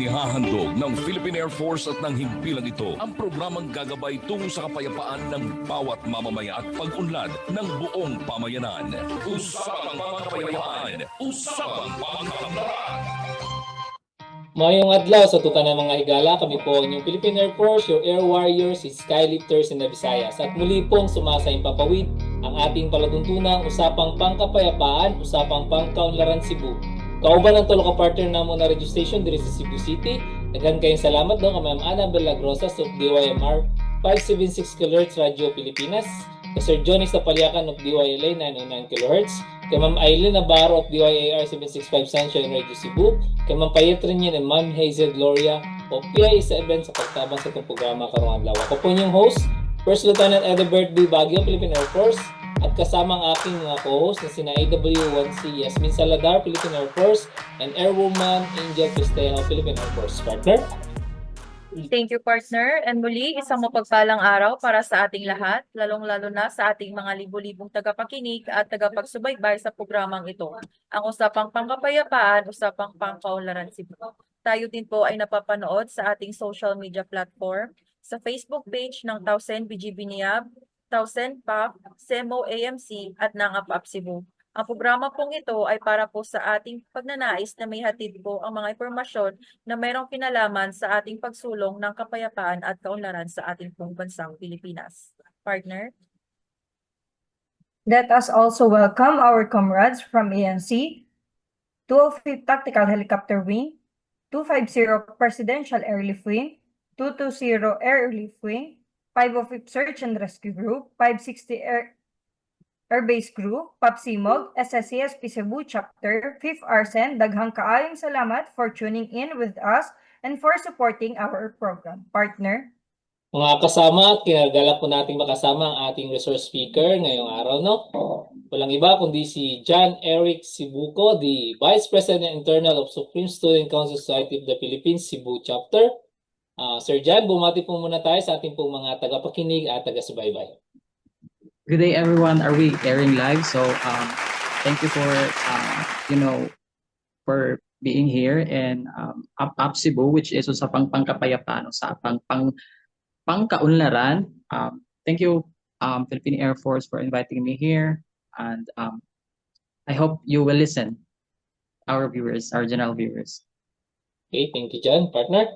Inihahandog ng Philippine Air Force at ng himpilang ito ang programang gagabay tungo sa kapayapaan ng bawat mamamaya at pag-unlad ng buong pamayanan. Usapang Pangkapayapaan, Usapang Pangkalamdaran. Mayong adlaw sa tuta ng mga higala, kami po ang inyong Philippine Air Force, your air warriors, its skylifters in the Visayas. At muli pong sumasayang papawid ang ating palatuntunang usapang pangkapayapaan, usapang pangkaunlaran Cebu. Kauban ang tulo partner na mo na radio station diri sa Cebu City. Naghan kayong salamat do kay Ma'am Ana Belagrosas of DYMR 576 kHz Radio Pilipinas. Kay Sir Johnny Sapaliacan of DYLA 909 kHz. Kay Ma'am Aileen Navarro of DYAR 765 Sunshine Radio Cebu. Kay Ma'am Payetrinyan and Ma'am Hazel Gloria o PI sa event sa pagtabang sa itong programa karong adlaw. Ako po inyong host, First Lieutenant Edebert B. Baguio, Philippine Air Force at kasama ang aking mga co-host na sina AW1C Yasmin Saladar, Philippine Air Force and Airwoman Angel Cristejo, Philippine Air Force. Partner? Thank you, partner. And muli, isang mapagpalang araw para sa ating lahat, lalong-lalo na sa ating mga libu-libong tagapakinig at tagapagsubaybay sa programang ito. Ang usapang pangkapayapaan, usapang pangkaunlaran Cebu. Tayo din po ay napapanood sa ating social media platform, sa Facebook page ng Tausen BGB Niab, Tausen PAP, SEMO AMC at Nangapap Cebu. Ang programa pong ito ay para po sa ating pagnanais na may hatid po ang mga impormasyon na mayroong kinalaman sa ating pagsulong ng kapayapaan at kaunlaran sa ating pong bansang Pilipinas. Partner? Let us also welcome our comrades from ANC, 205 Tactical Helicopter Wing, 250 Presidential Airlift Wing, 220 Airlift Wing, 505 Search and Rescue Group, 560 Air Airbase Group, PAPSIMOG, SSCSP Cebu Chapter, 5th Arsen, daghang kaayong salamat for tuning in with us and for supporting our program. Partner? Mga kasama, kinagala po nating makasama ang ating resource speaker ngayong araw, no? Walang iba kundi si John Eric Sibuco, the Vice President Internal of Supreme Student Council Society of the Philippines, Cebu Chapter. Ah, Sir John, bumati po muna tayo sa ating pong mga tagapakinig at taga-subaybay. Good day, everyone. Are we airing live? So, um, thank you for, um, you know, for being here and um, Up Up Cebu, which is sa pang pangkapayapaan, sa pang pang pangkaunlaran. Um, thank you, um, Philippine Air Force, for inviting me here, and um, I hope you will listen, our viewers, our general viewers. Okay, thank you, John. Partner?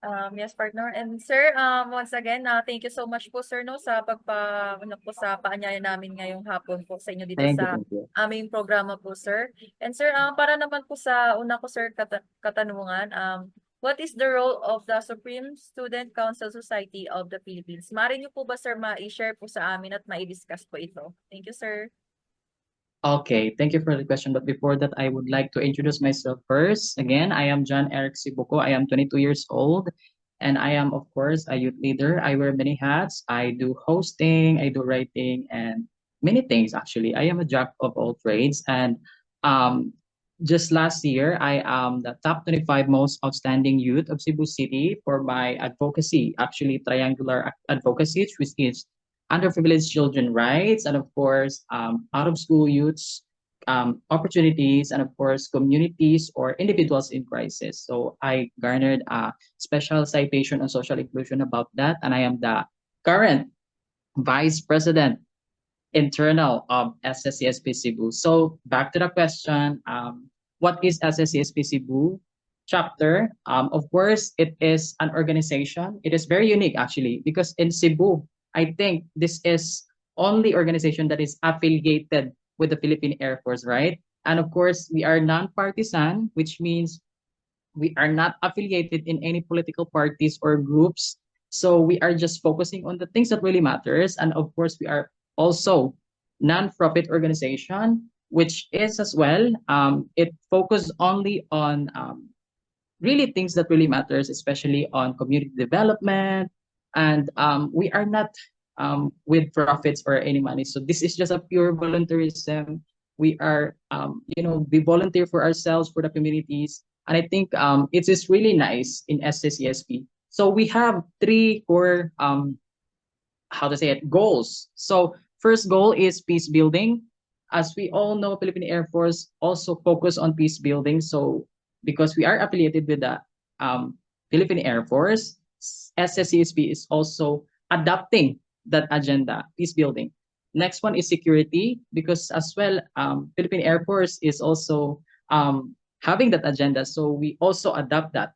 Um, yes, partner. And sir, um, once again, uh, thank you so much po, sir, no, sa pagpa, ano po, sa paanyaya namin ngayong hapon po sa inyo dito Thank you, sa thank you. aming programa po, sir. And sir, um, para naman po sa una ko, sir, kata- katanungan, um, what is the role of the Supreme Student Council Society of the Philippines? Mari niyo po ba, sir, ma-share po sa amin at ma-discuss po ito? Thank you, sir. Okay, thank you for the question. But before that, I would like to introduce myself first. Again, I am John Eric Sibuko. I am 22 years old, and I am, of course, a youth leader. I wear many hats. I do hosting, I do writing, and many things, actually. I am a jack of all trades. And um, just last year, I am the top 25 most outstanding youth of Cebu City for my advocacy, actually, triangular ac- advocacy, which is underprivileged children rights, and of course, um, out of school youths um, opportunities, and of course, communities or individuals in crisis. So I garnered a special citation on social inclusion about that, and I am the current vice president internal of SSCSP Cebu. So back to the question, um, what is SSCSP Cebu? Chapter, um, of course, it is an organization. It is very unique actually because in Cebu, I think this is only organization that is affiliated with the Philippine Air Force, right? And of course, we are non-partisan, which means we are not affiliated in any political parties or groups. So we are just focusing on the things that really matters. And of course, we are also non-profit organization, which is as well, um, it focused only on um, really things that really matters, especially on community development, and um, we are not um, with profits or any money. So this is just a pure volunteerism. We are, um, you know, we volunteer for ourselves, for the communities, and I think um, it is really nice in SSESP. So we have three core, um, how to say it, goals. So first goal is peace building. As we all know, Philippine Air Force also focus on peace building. So because we are affiliated with the um, Philippine Air Force, SSCSP is also adapting that agenda, peace building. Next one is security, because as well, um, Philippine Air Force is also um, having that agenda. So we also adapt that.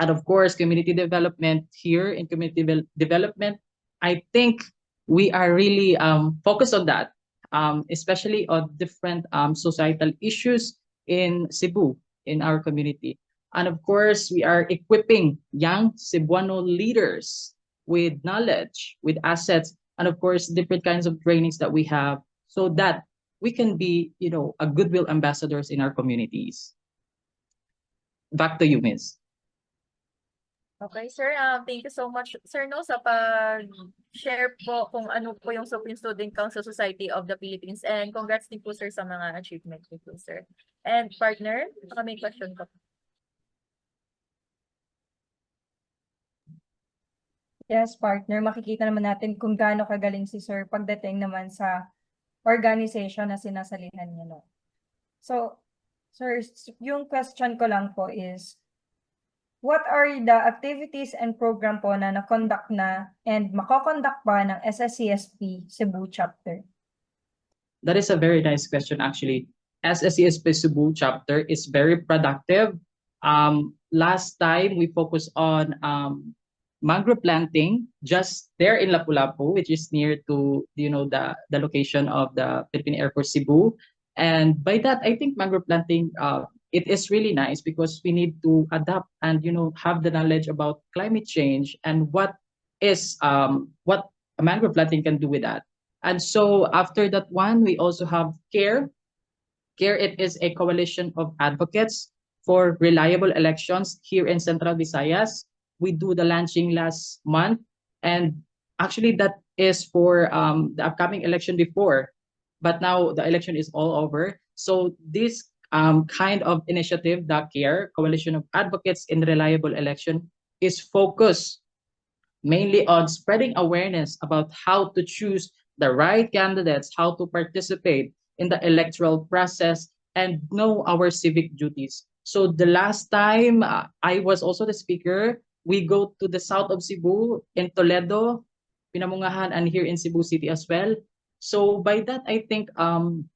And of course, community development here in community devel- development, I think we are really um, focused on that, um, especially on different um, societal issues in Cebu, in our community. And of course, we are equipping young Cebuano leaders with knowledge, with assets, and of course, different kinds of trainings that we have so that we can be, you know, a goodwill ambassadors in our communities. Back to you, Miss. Okay, sir. Um, thank you so much, sir, no, sa pag-share po kung ano po yung Supreme Student Council Society of the Philippines. And congrats din po, sir, sa mga po, sir. And partner, may question ka. Yes, partner, makikita naman natin kung gaano kagaling si Sir pagdating naman sa organization na sinasalihan niya, no? So, Sir, yung question ko lang po is, what are the activities and program po na na-conduct na and makoconduct pa ng SSCSP Cebu chapter? That is a very nice question, actually. SSCSP Cebu chapter is very productive. Um, last time we focused on um, mangrove planting just there in Lapu-Lapu, which is near to you know the the location of the Philippine Air Force Cebu. And by that, I think mangrove planting uh, it is really nice because we need to adapt and you know have the knowledge about climate change and what is um, what a mangrove planting can do with that. And so after that one, we also have CARE. CARE, it is a coalition of advocates for reliable elections here in Central Visayas. We do the launching last month, and actually that is for um, the upcoming election before, but now the election is all over. So this um, kind of initiative, the CARE, Coalition of Advocates in Reliable Election, is focused mainly on spreading awareness about how to choose the right candidates, how to participate in the electoral process, and know our civic duties. So the last time uh, I was also the speaker, we go to the south of Cebu in Toledo, Pinamungahan, and here in Cebu City as well. So by that, I think um,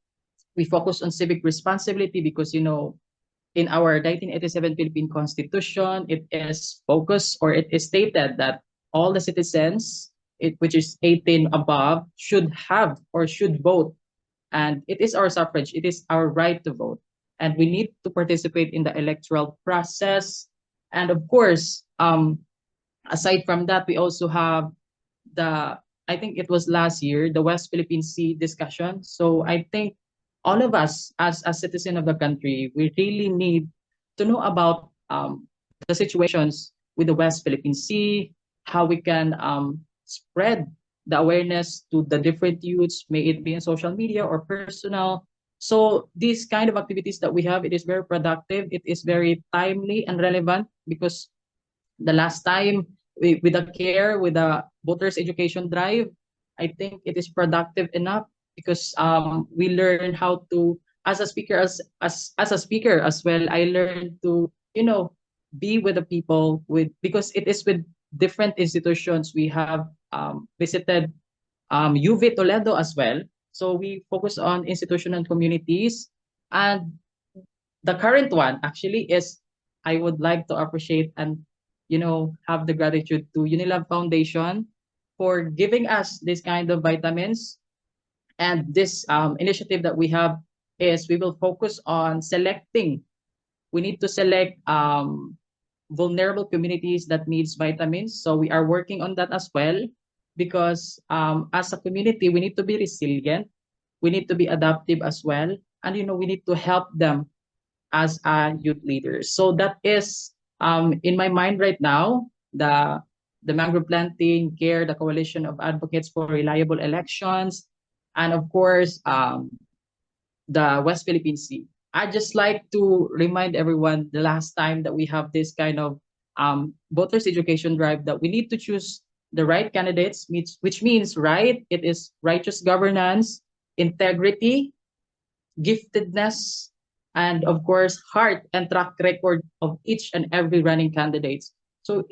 we focus on civic responsibility because you know in our 1987 Philippine Constitution, it is focused or it is stated that all the citizens, it, which is 18 above, should have or should vote. And it is our suffrage, it is our right to vote. And we need to participate in the electoral process. And of course, um, aside from that, we also have the, I think it was last year, the West Philippine Sea discussion. So I think all of us as a citizen of the country, we really need to know about um, the situations with the West Philippine Sea, how we can um, spread the awareness to the different youths, may it be in social media or personal. So these kind of activities that we have, it is very productive. It is very timely and relevant because the last time we, with the care, with the voters education drive, I think it is productive enough because um, we learn how to as a speaker as as as a speaker as well i learned to you know be with the people with because it is with different institutions. We have um, visited um, UV Toledo as well. So we focus on institution and communities. And the current one actually is i would like to appreciate and you know have the gratitude to Unilab Foundation for giving us this kind of vitamins and this um, initiative that we have is we will focus on selecting. We need to select um, vulnerable communities that needs vitamins. So we are working on that as well because um, as a community, we need to be resilient. We need to be adaptive as well. And, you know, we need to help them as a youth leaders. So that is um, in my mind right now, the the mangrove planting care, the coalition of advocates for reliable elections, and of course, um, the West Philippine Sea. I'd just like to remind everyone the last time that we have this kind of um, voters education drive that we need to choose the right candidates, which means right, it is righteous governance, integrity, giftedness, and of course heart and track record of each and every running candidates. So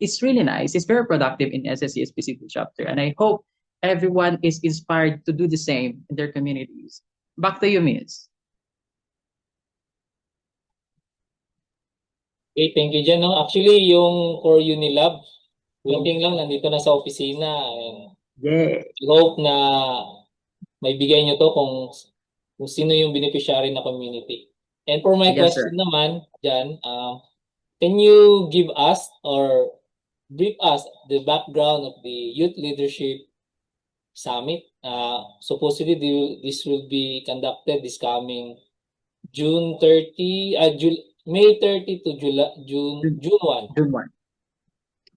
it's really nice. It's very productive in SSC SPC chapter, and I hope everyone is inspired to do the same in their communities. Back to you, Miss. Okay, thank you dyan. No? Actually, yung core Unilab, waiting lang, nandito na sa opisina. And Yeah. I hope na may bigay nyo to kung, kung sino yung beneficiary na community. And for my Yes, sir. question naman, dyan, uh, can you give us or brief us the background of the Youth Leadership Summit? Uh, supposedly, the- this will be conducted this coming June 30, uh, Jul- May 30 to July, June, June 1. June 1.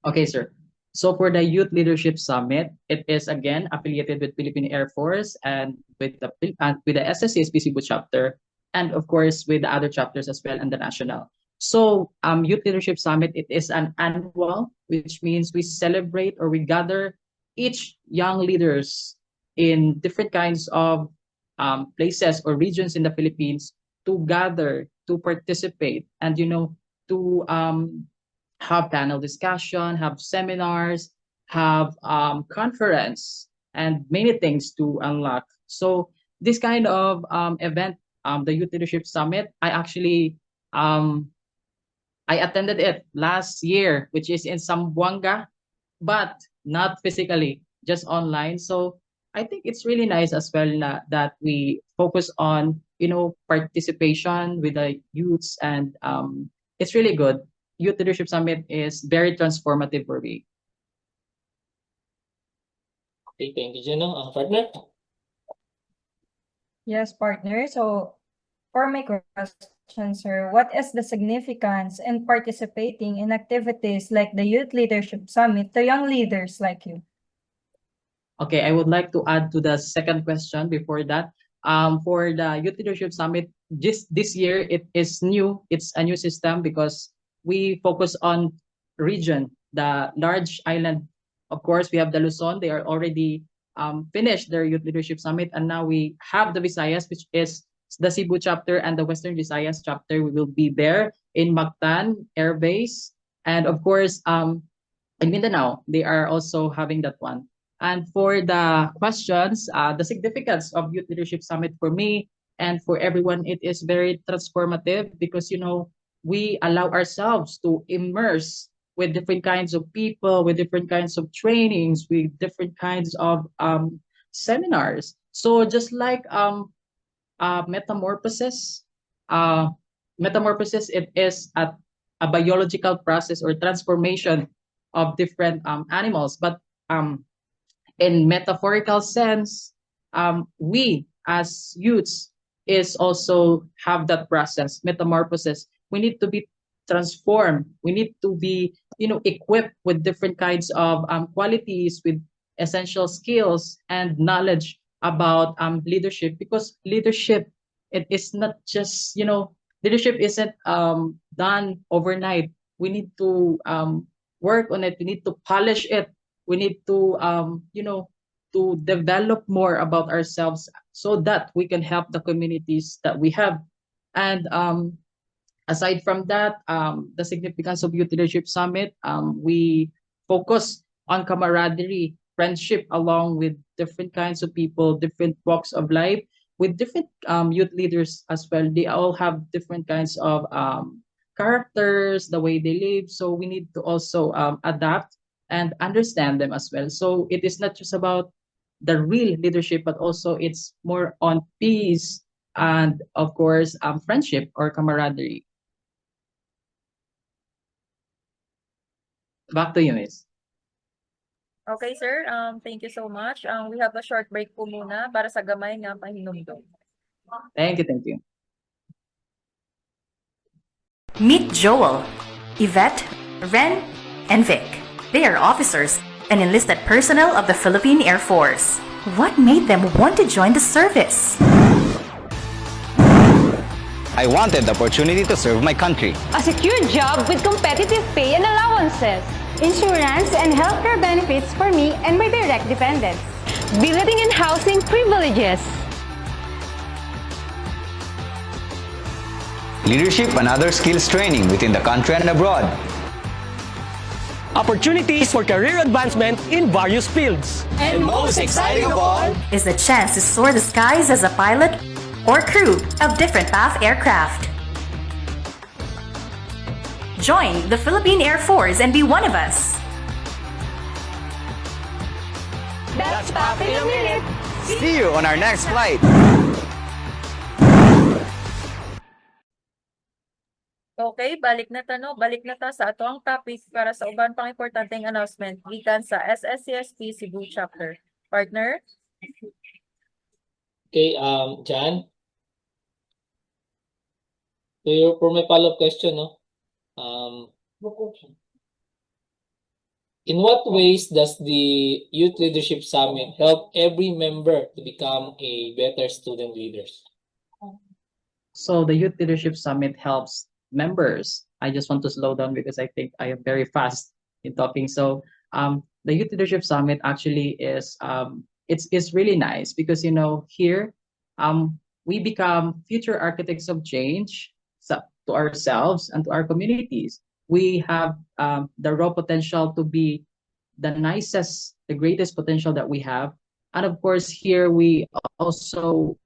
Okay, sir. So for the Youth Leadership Summit, it is again affiliated with Philippine Air Force and with the and with the SSCSP Cebu chapter, and of course with the other chapters as well and the national. So um, Youth Leadership Summit, it is an annual, which means we celebrate or we gather each young leaders in different kinds of um, places or regions in the Philippines to gather, to participate, and you know, to um, have panel discussion, have seminars, have um, conference, and many things to unlock. So this kind of um, event, um, the Youth Leadership Summit, I actually um, I attended it last year, which is in Zamboanga, but not physically, just online. So I think it's really nice as well na, that we focus on you know participation with the youths, and um, it's really good. Youth Leadership Summit is very transformative for me. Okay, thank you dyan. No? Uh, partner? Yes, partner. So for my question, sir, what is the significance in participating in activities like the Youth Leadership Summit to young leaders like you? Okay, I would like to add to the second question before that. Um, for the Youth Leadership Summit, just this year it is new. It's a new system because we focus on region, the large island. Of course, we have the Luzon. They are already um, finished their Youth Leadership Summit, and now we have the Visayas, which is the Cebu chapter and the Western Visayas chapter. We will be there in Mactan Air Base, and of course, um, in Mindanao, they are also having that one. And for the questions, uh, the significance of Youth Leadership Summit for me and for everyone, it is very transformative because, you know, we allow ourselves to immerse with different kinds of people, with different kinds of trainings, with different kinds of um, seminars. So just like um, uh, metamorphosis, uh, metamorphosis, it is a, a biological process or transformation of different um, animals. But um, in metaphorical sense, um, we as youths is also have that process, metamorphosis. We need to be transformed. We need to be, you know, equipped with different kinds of um, qualities, with essential skills and knowledge about um, leadership. Because leadership, it is not just, you know, leadership isn't um, done overnight. We need to um, work on it. We need to polish it we need to um, you know to develop more about ourselves so that we can help the communities that we have and um, aside from that um, the significance of youth leadership summit um, we focus on camaraderie friendship along with different kinds of people different walks of life with different um, youth leaders as well they all have different kinds of um, characters the way they live so we need to also um, adapt and understand them as well. So it is not just about the real leadership, but also it's more on peace and of course um, friendship or camaraderie. Back to you, Miss. Okay, sir. Um, thank you so much. Um, we have a short break po muna para sa gamay nga pahinumdum. Thank you, thank you. Meet Joel, Yvette, Ren, and Vic. They are officers and enlisted personnel of the Philippine Air Force. What made them want to join the service? I wanted the opportunity to serve my country. A secure job with competitive pay and allowances. Insurance and healthcare benefits for me and my direct dependents. Billeting and housing privileges. leadership and other skills training within the country and abroad. Opportunities for career advancement in various fields. And most exciting of all, Is the chance to soar the skies as a pilot or crew of different path aircraft. Join the Philippine Air Force and be one of us. That's Pop in a Minute. see you on our next flight. Okay, balik na tano, balik na ta sa ato ang topic para sa uban pang importanteng announcement gikan sa SSCSP Cebu chapter. Partner? Okay, um, Jan? So for my follow-up question, no? Um, in what ways does the Youth Leadership Summit help every member to become a better student leaders? So the Youth Leadership Summit helps members. I just want to slow down because I think I am very fast in talking. So um, the Youth Leadership Summit actually is um, it's it's really nice because you know here um, we become future architects of change sa- to ourselves and to our communities. We have um, the raw potential to be the nicest, the greatest potential that we have. And of course, here we also,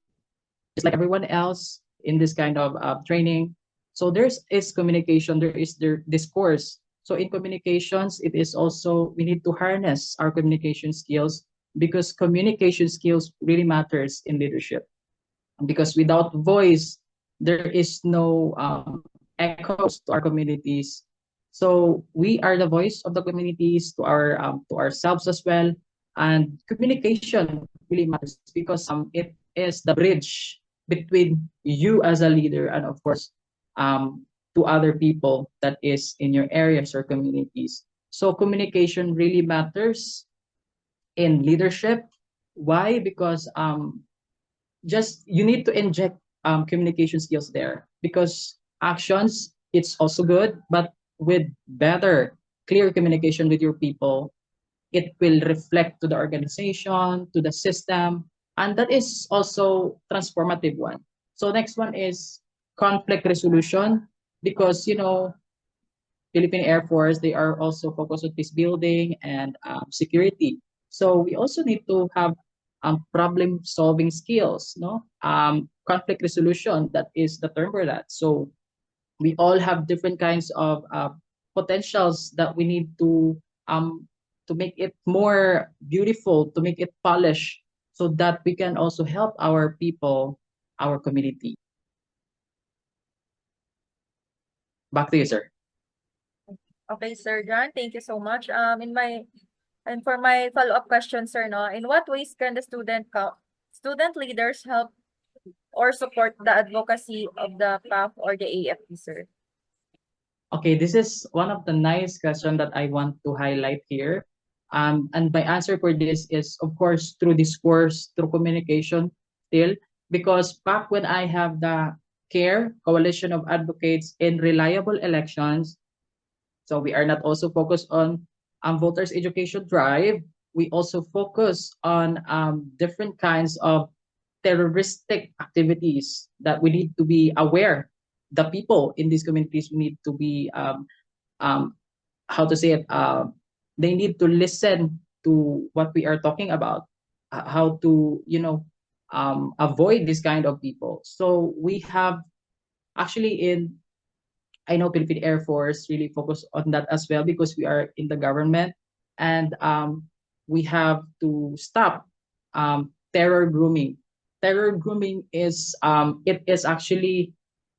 just like everyone else in this kind of uh, training, so there's is communication, there is the discourse. So in communications, it is also, we need to harness our communication skills because communication skills really matters in leadership. Because without voice, there is no um, echoes to our communities. So we are the voice of the communities to our um, to ourselves as well. And communication really matters because um, it is the bridge between you as a leader and of course um, to other people that is in your areas or communities. So communication really matters in leadership. Why? Because um, just you need to inject um, communication skills there because actions it's also good, but with better clear communication with your people, it will reflect to the organization, to the system, and that is also transformative one. So next one is conflict resolution because you know Philippine Air Force they are also focused on peace building and um, security. So we also need to have um, problem solving skills, no? Um, conflict resolution that is the term for that. So we all have different kinds of uh, potentials that we need to um to make it more beautiful, to make it polished, so that we can also help our people, our community. Back to you, sir. Okay, Sir John, thank you so much. Um, in my, and for my follow-up question, sir, no, in what ways can the student, co- student leaders help or support the advocacy of the PAF or the AFP, sir? Okay, this is one of the nice question that I want to highlight here. Um, and my answer for this is, of course, through discourse, through communication still, because back when I have the CARE, Coalition of Advocates in Reliable Elections, so we are not also focused on um, voters education drive. We also focus on um, different kinds of terroristic activities that we need to be aware. The people in these communities need to be, um, um, how to say it, uh, they need to listen to what we are talking about, uh, how to, you know, um, avoid this kind of people. So we have actually in I know Philippine Air Force really focus on that as well because we are in the government and um, we have to stop um, terror grooming. Terror grooming is um, it is actually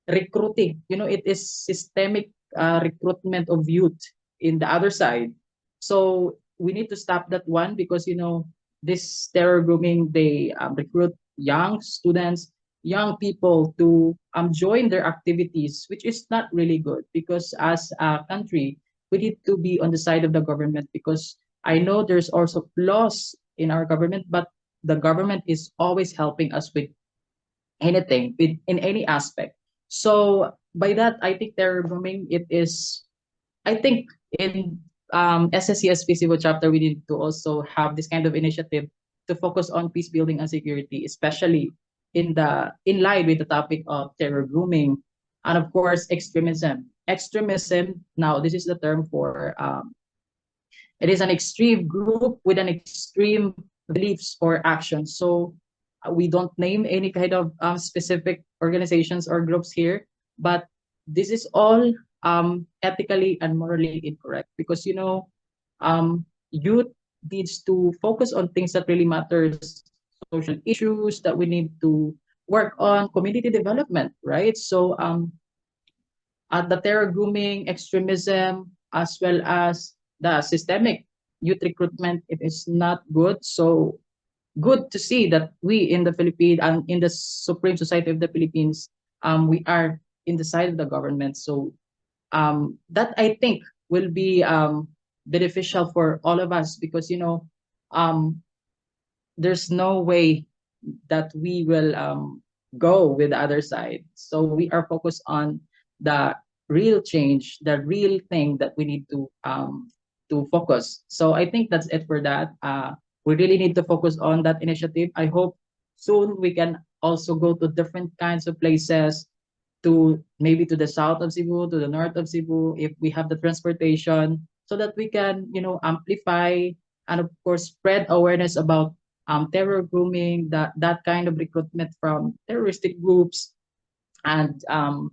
recruiting. You know, it is systemic uh, recruitment of youth in the other side. So we need to stop that one because you know this terror grooming they um, recruit young students young people to um, join their activities, which is not really good because as a country, we need to be on the side of the government because I know there's also flaws in our government, but the government is always helping us with anything, with, in any aspect. So by that, I think grooming, it is, I think in um, SSCSP Cebu chapter, we need to also have this kind of initiative to focus on peace building and security, especially in the in line with the topic of terror grooming and of course extremism. Extremism, now this is the term for um, it is an extreme group with an extreme beliefs or actions. So uh, we don't name any kind of um, specific organizations or groups here, but this is all um, ethically and morally incorrect because you know um, youth needs to focus on things that really matters, social issues that we need to work on, community development, right? So um, at the terror grooming, extremism, as well as the systemic youth recruitment, it is not good. So good to see that we in the Philippines and in the Supreme Society of the Philippines, um, we are in the side of the government. So um, that I think will be um, beneficial for all of us because you know um, there's no way that we will um, go with the other side. So we are focused on the real change, the real thing that we need to um, to focus. So I think that's it for that. Uh, we really need to focus on that initiative. I hope soon we can also go to different kinds of places to maybe to the south of Cebu, to the north of Cebu, if we have the transportation, so that we can, you know, amplify and of course spread awareness about um, terror grooming, that that kind of recruitment from terroristic groups, and um,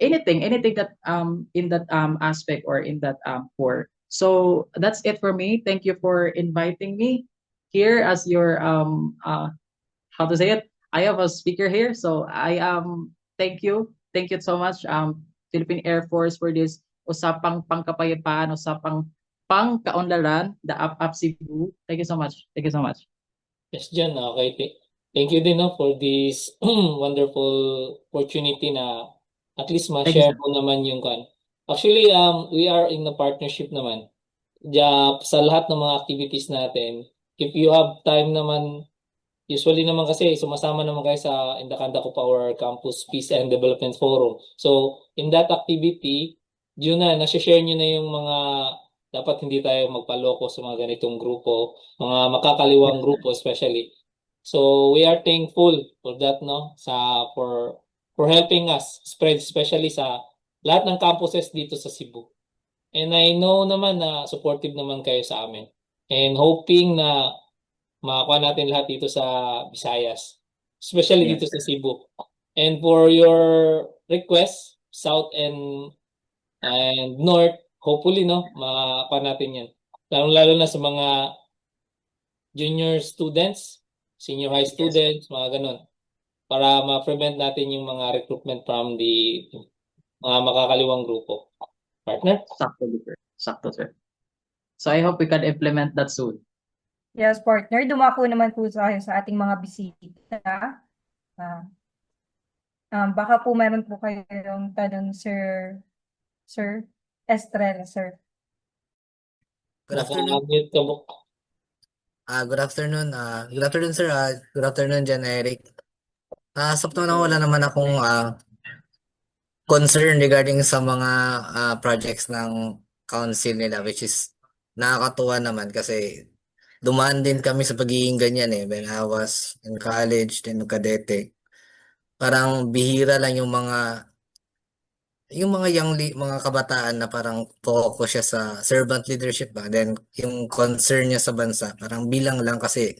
anything, anything that um, in that um, aspect or in that um, core. So that's it for me. Thank you for inviting me here as your um uh how to say it. I have a speaker here, so I um thank you, thank you so much um Philippine Air Force for this usapang pangkapayapaan, usapang pangkaunlaran, the Up Cebu. Thank you so much. Thank you so much. Yes, Jan. Okay. Th- Thank you din no, for this wonderful opportunity na at least ma-share mo naman yung kan. Actually, um, we are in a partnership naman. Ja, sa lahat ng mga activities natin, if you have time naman, usually naman kasi sumasama naman kayo sa in the conduct of our campus peace and development forum. So, in that activity, yun na, nasi-share nyo na yung mga dapat hindi tayo magpaloko sa mga ganitong grupo, mga makakaliwang grupo especially. So we are thankful for that no sa for for helping us spread especially sa lahat ng campuses dito sa Cebu. And I know naman na supportive naman kayo sa amin. And hoping na makakuha natin lahat dito sa Visayas, especially dito sa Cebu. And for your request, South and and North, hopefully no, makakuha natin 'yan. Lalo-lalo na sa mga junior students, senior high students, mga ganun. Para ma-prevent natin yung mga recruitment from the mga makakaliwang grupo. Partner? Sakto, sir. Sakto, sir. So I hope we can implement that soon. Yes, partner. Dumako naman po tayo sa ating mga bisita. Ah, um, baka po meron po kayong tanong, Sir, Sir Estrella, sir. Good afternoon. Naka-mute ka. Ah, good afternoon. Ah, good afternoon, sir. Ah, good afternoon, Jan Eric. Ah, sa na wala naman akong ah, concern regarding sa mga ah, projects ng council nila which is nakakatuwa naman kasi dumaan din kami sa pagiging ganyan eh when I was in college then nung kadete. Parang bihira lang yung mga yung mga young li- mga kabataan na parang focus siya sa servant leadership ba then yung concern niya sa bansa parang bilang lang kasi.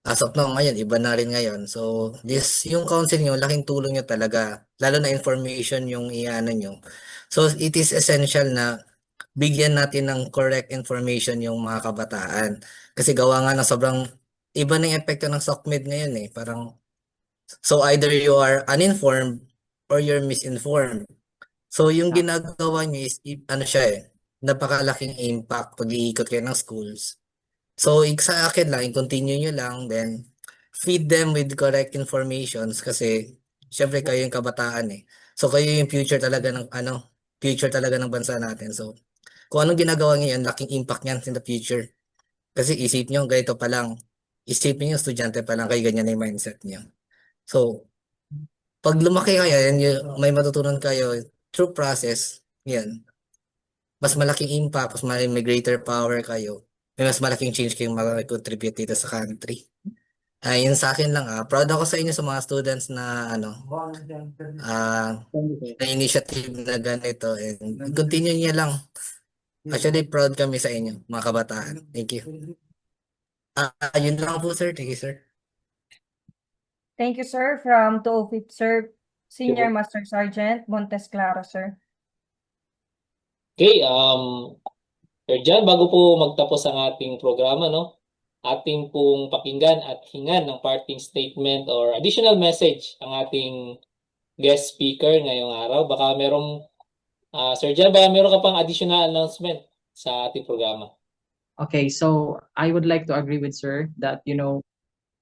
As of now ngayon iba na rin ngayon. So this yung council niyo laking tulong niyo talaga lalo na information yung iano niyo. So it is essential na bigyan natin ng correct information yung mga kabataan. Kasi gawa nga ng sobrang iba na yung epekto ng SOCMED ngayon eh. Parang so either you are uninformed or you're misinformed. So yung ginagawa niyo is ano siya eh, napakalaking impact pag iikot kayo ng schools. So sa akin lang, i-continue nyo lang, then feed them with correct informations kasi syempre kayo yung kabataan eh. So kayo yung future talaga ng ano, future talaga ng bansa natin. So kung anong ginagawa niyo yan, laking impact niyan in the future. Kasi isip nyo, ganito pa lang. Isipin nyo, estudyante pa lang, kayo ganyan na yung mindset niyo. So, pag lumaki kayo, yan may matutunan kayo through process, yan. Mas malaking impact, mas may, may greater power kayo. May mas malaking change kayong mag-contribute dito sa country. Ah, yun sa akin lang. Ah, proud ako sa inyo sa mga students na ano, ah, na initiative na ganito and continue niya lang. Actually, proud kami sa inyo, mga kabataan. Thank you. Ah, yun lang po, sir. Thank you, sir. Thank you, sir. From 205th, sir, Senior Master Sergeant Montes Claro, sir. Okay, um, Sir John, bago po magtapos ang ating programa, no? Ating pong pakinggan at hingan ng parting statement or additional message ang ating guest speaker ngayong araw. Baka merong, ah, Sir John, baka meron ka pang additional announcement sa ating programa. Okay, so I would like to agree with sir that you know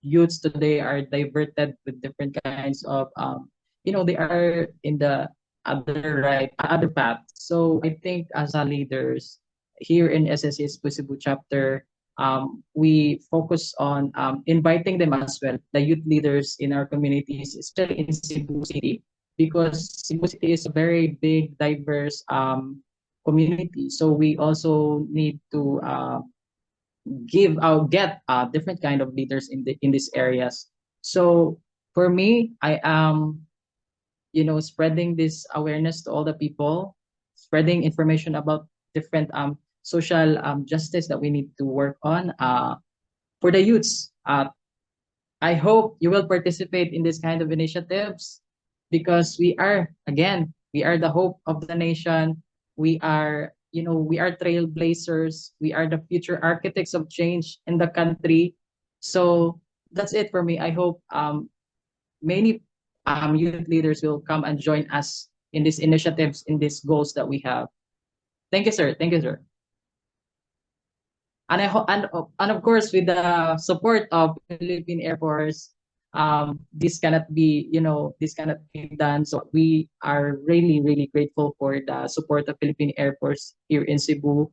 youths today are diverted with different kinds of um you know they are in the other right other path. So I think as a leaders here in SSS Cebu chapter um we focus on um inviting them as well the youth leaders in our communities especially in Cebu City because Cebu City is a very big diverse um community so we also need to uh, give uh, get uh, different kind of leaders in the in these areas. So for me i am you know spreading this awareness to all the people spreading information about different um social um justice that we need to work on uh for the youths. Uh i hope you will participate in this kind of initiatives because we are again we are the hope of the nation. We are you know we are trailblazers. We are the future architects of change in the country. So that's it for me. I hope um many um youth leaders will come and join us in these initiatives in these goals that we have. Thank you sir. Thank you sir. And i and, and of course with the support of philippine air force um this cannot be you know this cannot be done. So we are really really grateful for the support of philippine air force here in cebu.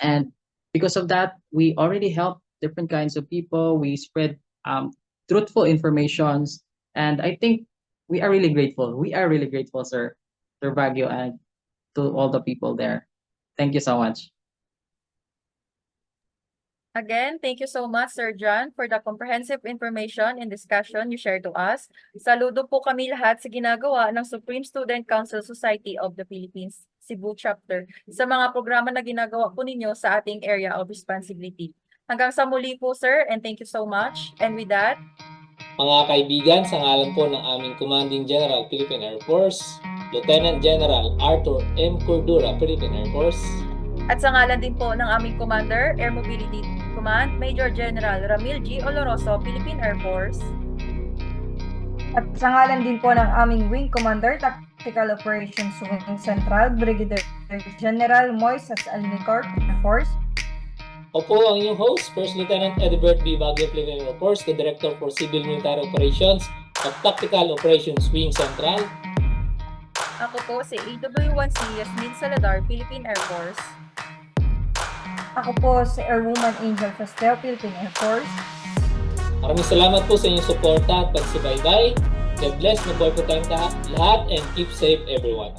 And because of that we already help different kinds of people. We spread um truthful informations. And i think we are really grateful. We are really grateful sir sir Baguio and to all the people there. Thank you so much Again, thank you so much, Sir John, for the comprehensive information and discussion you shared to us. Saludo po kami lahat sa ginagawa ng Supreme Student Council Society of the Philippines, Cebu Chapter, sa mga programa na ginagawa po ninyo sa ating area of responsibility. Hanggang sa muli po, sir, and thank you so much. And with that, Mga kaibigan, sa ngalan po ng aming Commanding General Philippine Air Force, Lieutenant General Arthur M. Cordura, Philippine Air Force, at sa ngalan din po ng aming Commander, Air Mobility Command, Major General Ramil G. Oloroso, Philippine Air Force, At sa ngalan din po ng aming Wing Commander, Tactical Operations Wing Central, Brigadier General Moises Alnicorp, Air Force. Ako po ang inyong host, First Lieutenant Edibert B. Baguio Philippine Air Force, the Director for Civil Military Operations of Tactical Operations Wing Central. Ako po si AW1C Yasmin Saladar, Philippine Air Force. Ako po si Airwoman Angel Castel, Philippine Air Force. Maraming salamat po sa inyong suporta at pagsubaybay. God bless, mabuhay po tayong lahat and keep safe everyone.